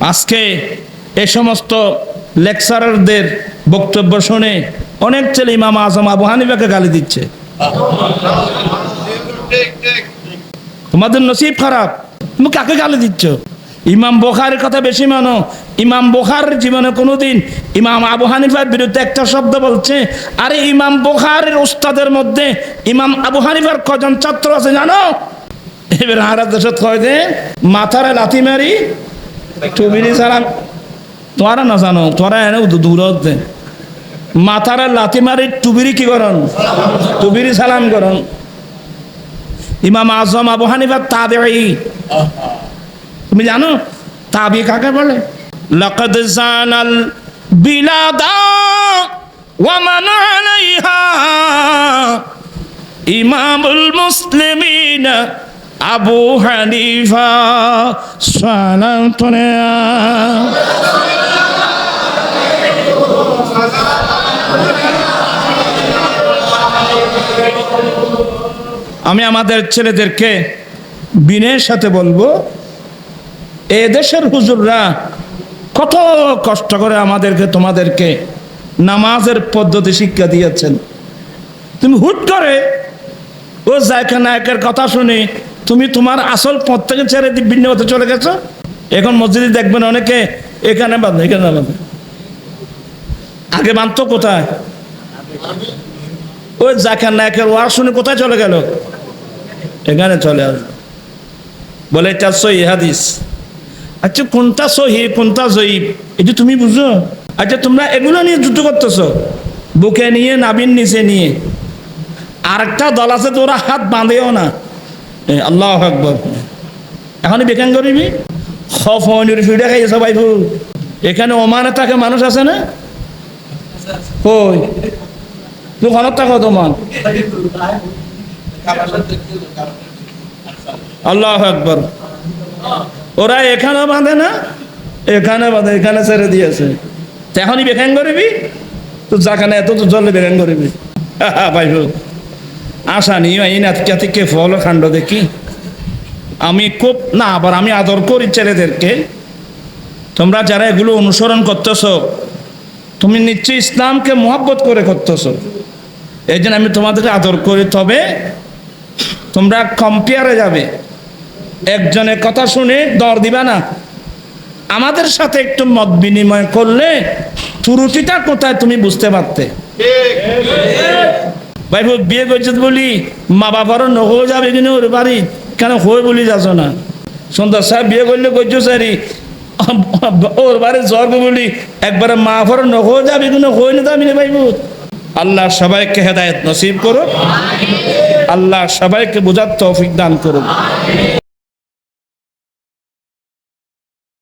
আজকে এ সমস্ত লেকচারারদের বক্তব্য শুনে অনেক ছেলে ইমাম আজম আবু হানিফাকে গালি দিচ্ছে। তোমাদের নসিব খারাপ। তুমি কাকে গালি দিচ্ছ? ইমাম বোখারের কথা বেশি মানো। ইমাম বোখার জীবনে কোনোদিন ইমাম আবু হানিফার বিরুদ্ধে একটা শব্দ বলছে, আরে ইমাম বোখারের উস্তাদের মধ্যে ইমাম আবু হানিফার কজন ছাত্র আছে জানো? এবার হারা দেশত কয় যে, মাথারে লাথি মারি না জানো তোরা এনে দূরত মাথারে লাথি মারি টুবিরি কি করন? টুবিরি সালাম করন। ইমাম আজম আবু হানিফা তাবেঈ। তুমি জানো? তাবি কাকে বলে? লাকাদ জানাল বিলাদা ওয়া মান আলাইহা। ইমামুল মুসলিমিন আবু হানিফা সালাতুনা আমি আমাদের ছেলেদেরকে বিনয়ের সাথে বলব, এ দেশের হুজুররা কত কষ্ট করে আমাদেরকে, তোমাদেরকে নামাজের পদ্ধতি শিক্ষা দিয়েছেন। তুমি হুট করে ও জায়গা নায়কের কথা শুনে তুমি তোমার আসল পথ থেকে ছেড়ে ভিন্ন হতে চলে গেছো? এখন মসজিদে দেখবেন অনেকে এখানে বাঁধে এখানে বাঁধে। আগে বাঁধতো কোথায়? ওই জাকার নায়কের ওয়ার শুনে কোথায় চলে গেল? এখানে চলে আসবে। বলে, এটা সহি হাদিস। আচ্ছা কোনটা সহি, কোনটা জয়ীব? এটা তুমি বুঝো? আচ্ছা তোমরা এগুলো নিয়ে যুদ্ধ করতেছো? বুকে নিয়ে নাবিন নিচে নিয়ে। আরেকটা দল আছে তো ওরা হাত বাঁধেও না। আল্লাহ আকবর। এখনই বেকান করিবি খফ হনির ফিডে খাইছে সবাই ফুল এখানে ওমানে থাকে মানুষ আছে না? কই? তুই ঘনত থাকো তোমার আল্লাহ আকবর। ওরা এখানে বাঁধে না? এখানে বাঁধে, এখানে ছেড়ে দিয়েছে এখনই বেখান করবি তো যাখানে এত তো জলে বেখান করবি ভাই আশা নিয়ে এই নাতিকে ফল কাণ্ড দেখি। আমি খুব, না, আবার আমি আদর করি ছেলেদেরকে। তোমরা যারা এগুলো অনুসরণ করতেছ, তুমি নিশ্চয়ই ইসলামকে মোহাব্বত করে করতেছ। এই জন্য আমি তোমাদেরকে আদর করি। তবে তোমরা কম্পেয়ারে যাবে। একজনের কথা শুনে দর দিবা না। আমাদের সাথে একটু মত বিনিময় করলে ত্রুটিটা কোথায় তুমি বুঝতে পারতে? ভাই বিয়ে করছে বলি, মা বাবারও নহো যাবে কিনে ওর বাড়ি। কেন হয়ে বলি যাস না? সুন্দর সাহেব, বিয়ে করলে করছ স্যারি ওর বাড়ি জর্গ বলি, একবারে মা ফর নহো যাবে কিনে, হয়ে না যাবি না। আল্লাহ সবাইকে হেদায়ত নসিব করো আল্লাহ সবাইকে বোঝার তৌফিক দান করুন